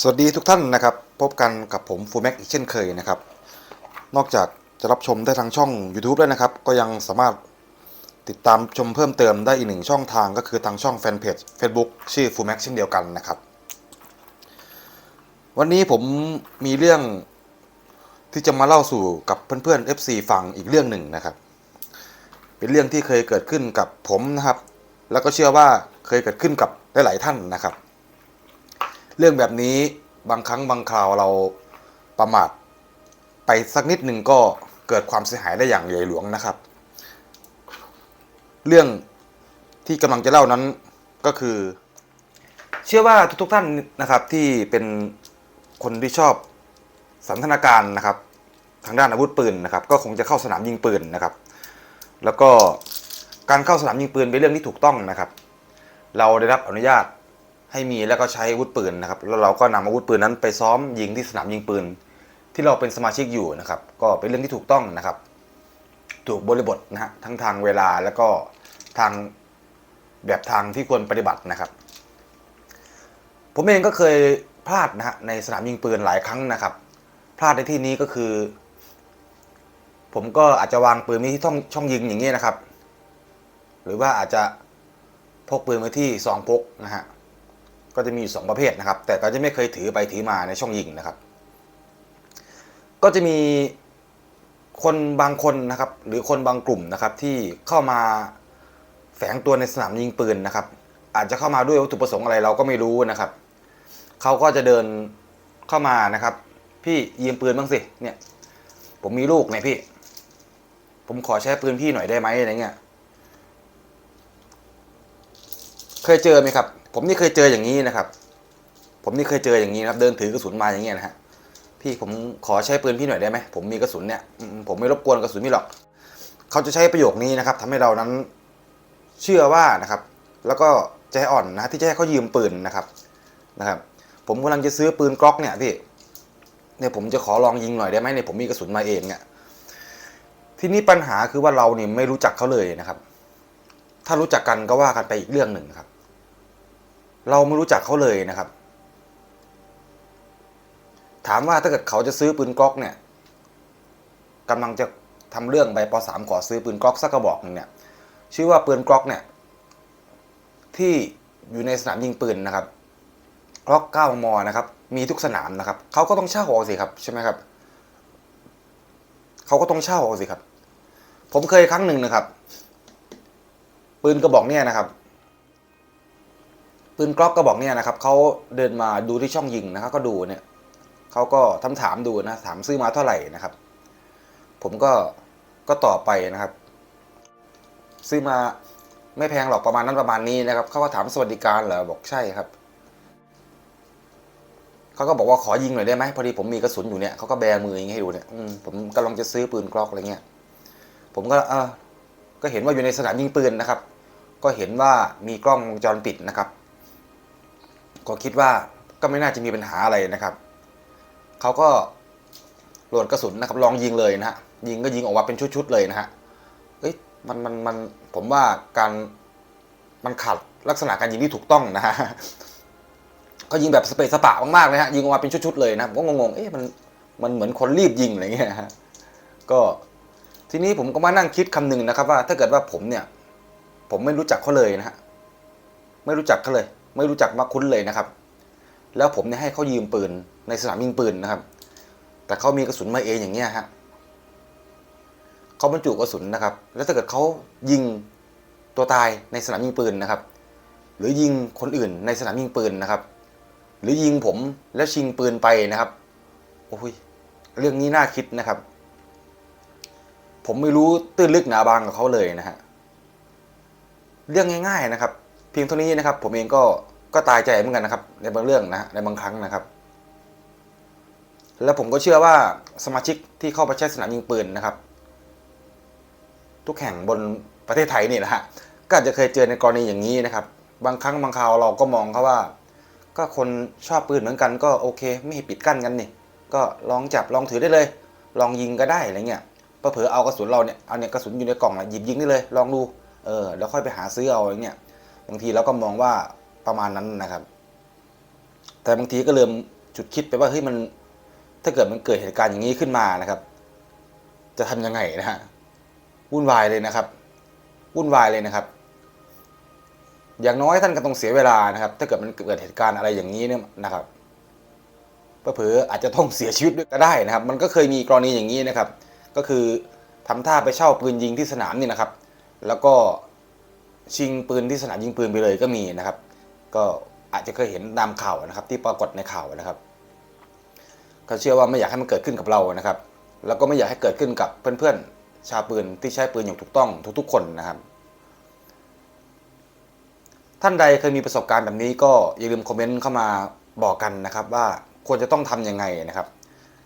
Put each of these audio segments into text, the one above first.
สวัสดีทุกท่านนะครับ พบกันกับผมฟูแม็กอีกเช่นเคยนะครับ นอกจากจะรับชมได้ทางช่อง YouTube แล้วนะครับ ก็ยังสามารถติดตามชมเพิ่มเติมได้อีกหนึ่งช่องทางก็คือทางช่องแฟนเพจ Facebook ชื่อฟูแม็กเช่นเดียวกันนะครับ วันนี้ผมมีเรื่องที่จะมาเล่าสู่กับเพื่อนๆ FC ฟังอีกเรื่องหนึ่งนะครับ เป็นเรื่องที่เคยเกิดขึ้นกับผมนะครับ แล้วก็เชื่อว่าเคยเกิดขึ้นกับหลายๆท่านนะครับ เรื่องแบบนี้บางครั้งบางคราวเราประมาทไปสักนิดหนึ่งก็เกิดความเสียหายได้อย่างใหญ่หลวงนะครับ เรื่องที่กำลังจะเล่านั้นก็คือ เชื่อว่าทุกๆท่านนะครับที่เป็นคนที่ชอบสันทนาการนะครับ ทางด้านอาวุธปืนนะครับ ก็คงจะเข้าสนามยิงปืนนะครับ แล้วก็การเข้าสนามยิงปืนเป็นเรื่องที่ถูกต้องนะครับ เราได้รับอนุญาต ให้มีแล้วก็ใช้อาวุธปืนนะครับแล้วเราก็นำอาวุธปืนนั้นไปซ้อมยิงที่สนามยิงปืน ที่เราเป็นสมาชิกอยู่นะครับ ก็เป็นเรื่องที่ถูกต้องนะครับ ถูกบริบทนะฮะทั้งทางเวลาแล้วก็ทางแบบทางที่ควรปฏิบัตินะครับ ผมเองก็เคยพลาดนะฮะในสนามยิงปืนหลายครั้งนะครับ พลาดในที่นี้ก็คือ ผมก็อาจจะวางปืนไว้ที่ช่องช่องยิงอย่างนี้นะครับ หรือว่าอาจจะพกปืนไว้ที่ซองพกนะฮะ ก็จะมีสองประเภทนะครับ แต่ก็จะไม่เคยถือไปถือมาในช่องยิงนะครับ ก็จะมีคนบางคนนะครับ หรือคนบางกลุ่มนะครับ ที่เข้ามาแฝงตัวในสนามยิงปืนนะครับ อาจจะเข้ามาด้วยวัตถุประสงค์อะไรเราก็ไม่รู้นะครับเขาก็จะเดินเข้ามานะครับ พี่ยืมปืนบ้างสิเนี่ย ผมมีลูกเนี่ยพี่ ผมขอใช้ปืนพี่หน่อยได้ไหมอะไรเงี้ย เคยเจอไหมครับ ผมนี่เคยเจออย่างนี้นะครับ ผมนี่เคยเจออย่างนี้นะครับ เดินถือกระสุนมาอย่างเงี้ยนะฮะพี่ผมขอใช้ปืนพี่หน่อยได้ไหมผมมีกระสุนเนี่ยผมไม่รบกวนกระสุนพี่หรอกเขาจะใช้ประโยคนี้นะครับทำให้เรานั้นเชื่อว่านะครับ แล้วก็ใจอ่อนนะที่จะให้เขายืมปืนนะครับนะครับ ผมกำลังจะซื้อปืนกล็อกเนี่ยพี่เนี่ยผมจะขอลองยิงหน่อยได้ไหมเนี่ยผมมีกระสุนมาเองเนี่ยทีนี้ปัญหาคือว่าเราเนี่ยไม่รู้จักเขาเลยนะครับ ถ้ารู้จักกันก็ว่ากันไปอีกเรื่องหนึ่งครับ เราไม่รู้จักเขาเลยนะครับ ถามว่าถ้าเกิดเขาจะซื้อปืนกล็อกเนี่ยกำลังจะทำเรื่องใบปสามขอซื้อปืนกล็อกสักกระบอกหนึ่งเนี่ยชื่อว่าปืนกล็อกเนี่ยที่อยู่ในสนามยิงปืนนะครับกล็อก9มมนะครับมีทุกสนามนะครับเขาก็ต้องเช่าเอาสิครับใช่ไหมครับเขาก็ต้องเช่าเอาสิครับ ผมเคยครั้งหนึ่งนะครับ ปืนกระบอกเนี่ยนะครับ ปืนกล็อกกระบอกเนี่ยนะครับเขาเดินมาดูที่ช่องยิงนะครับก็ดูเนี่ยเขาก็ทำถามดูนะถามซื้อมาเท่าไหร่นะครับ ผมก็ก็ตอบไปนะครับ ซื้อมาไม่แพงหรอกประมาณนั้นประมาณนี้นะครับเขาก็ถามสวัสดิการเหรอบอกใช่ครับเขาก็บอกว่าขอยิงหน่อยได้ไหมพอดีผมมีกระสุนอยู่เนี่ยเขาก็แบมืออย่างเงี้ยให้ดูเนี่ยผมกำลังจะซื้อปืนกล็อกอะไรเงี้ยผมก็เออก็เห็นว่าอยู่ในสนามยิงปืนนะครับ ก็เห็นว่ามีกล้องวงจรปิดนะครับ ก็คิดว่าก็ไม่น่าจะมีปัญหาอะไรนะครับ เขาก็โหลดกระสุนนะครับลองยิงเลยนะฮะยิงก็ยิงออกมาเป็นชุดๆเลยนะฮะเอ้ยมันมันมันผมว่าการมันขัดลักษณะการยิงที่ถูกต้องนะฮะก็ยิงแบบสเปซสปะมากๆเลยฮะยิงออกมาเป็นชุดๆเลยนะผมก็งงๆเอ๊ะมันมันเหมือนคนรีบยิงอะไรเงี้ยฮะก็ทีนี้ผมก็มานั่งคิดคำหนึ่งนะครับว่าถ้าเกิดว่าผมเนี่ย ผมไม่รู้จักเขาเลยนะฮะไม่รู้จักเขาเลย ไม่รู้จักมาคุ้นเลยนะครับ แล้วผมเนี่ยให้เขายืมปืนในสนามยิงปืนนะครับ แต่เขามีกระสุนมาเองอย่างเงี้ยฮะเขาบรรจุกระสุนนะครับ แล้วถ้าเกิดเขายิงตัวตายในสนามยิงปืนนะครับ หรือยิงคนอื่นในสนามยิงปืนนะครับ หรือยิงผมแล้วชิงปืนไปนะครับโอ้ยเรื่องนี้น่าคิดนะครับ ผมไม่รู้ตื้นลึกหนาบางกับเขาเลยนะฮะเรื่องง่าย ๆนะครับ พียงเท่านี้นะครับ ผมเองก็ก็ตายใจเหมือนกันนะครับ ในบางเรื่องนะในบางครั้งนะครับ แล้วผมก็เชื่อว่าสมาชิกที่เข้าไปใช้สนามยิงปืนนะครับ ทุกแห่งบนประเทศไทยนี่นะฮะก็อาจจะเคยเจอในกรณีอย่างนี้นะครับ บางครั้งบางคราวเราก็มองเขาว่า ก็คนชอบปืนเหมือนกันก็โอเค ไม่ปิดกั้นกันนี่ก็ลองจับลองถือได้เลย ลองยิงก็ได้อะไรเงี้ยเผลอเอากระสุนเราเนี่ยเอาเนี่ยกระสุนอยู่ในกล่องนะหยิบยิงได้เลย ลองดูเออแล้วค่อยไปหาซื้อเอาอย่างเงี้ย บางทีเราก็มองว่าประมาณนั้นนะครับ แต่บางทีก็เริ่มจุดคิดไปว่าเฮ้ยมันถ้าเกิดมันเกิดเหตุการณ์อย่างนี้ขึ้นมานะครับ จะทำยังไงนะฮะวุ่นวายเลยนะครับวุ่นวายเลยนะครับ อย่างน้อยท่านก็ต้องเสียเวลานะครับ ถ้าเกิดมันเกิดเหตุการณ์อะไรอย่างนี้เนี่ยนะครับเผลออาจจะต้องเสียชีวิตด้วยก็ได้นะครับ มันก็เคยมีกรณีอย่างนี้นะครับ ก็คือทำท่าไปเช่าปืนยิงที่สนามนี่นะครับ แล้วก็ ชิงปืนที่สนามยิงปืนไปเลยก็มีนะครับ ก็อาจจะเคยเห็นตามข่าวนะครับ ที่ปรากฏในข่าวนะครับ ก็เชื่อว่าไม่อยากให้มันเกิดขึ้นกับเรานะครับ แล้วก็ไม่อยากให้เกิดขึ้นกับเพื่อนๆชาวปืนที่ใช้ปืนอย่างถูกต้องทุกๆ คนนะครับ ท่านใดเคยมีประสบการณ์แบบนี้ก็อย่าลืมคอมเมนต์เข้ามาบอกกันนะครับว่าควรจะต้องทำยังไงนะครับ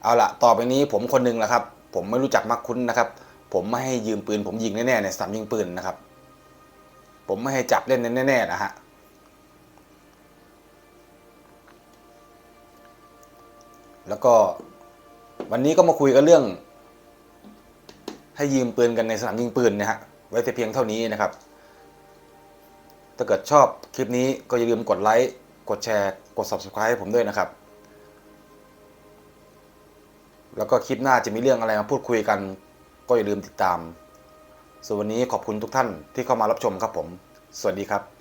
เอาละต่อไปนี้ผมคนหนึงแหละครับ ผมไม่รู้จักมักคุ้นนะครับ ผมไม่ให้ยืมปืน ผมยิงแน่ๆในสนามยิงปืนนะครับ ผมไม่ให้จับเล่นแน่ๆนะฮะแล้วก็วันนี้ก็มาคุยกันเรื่อง ให้ยืมปืนกันในสนามยิงปืนนะฮะไว้แต่เพียงเท่านี้นะครับ ถ้าเกิดชอบคลิปนี้ก็อย่าลืมกดไลค์ กดแชร์ กด subscribe ให้ผมด้วยนะครับ แล้วก็คลิปหน้าจะมีเรื่องอะไรมาพูดคุยกัน ก็อย่าลืมติดตาม ส่วนวันนี้ขอบคุณทุกท่านที่เข้ามารับชมครับผม สวัสดีครับ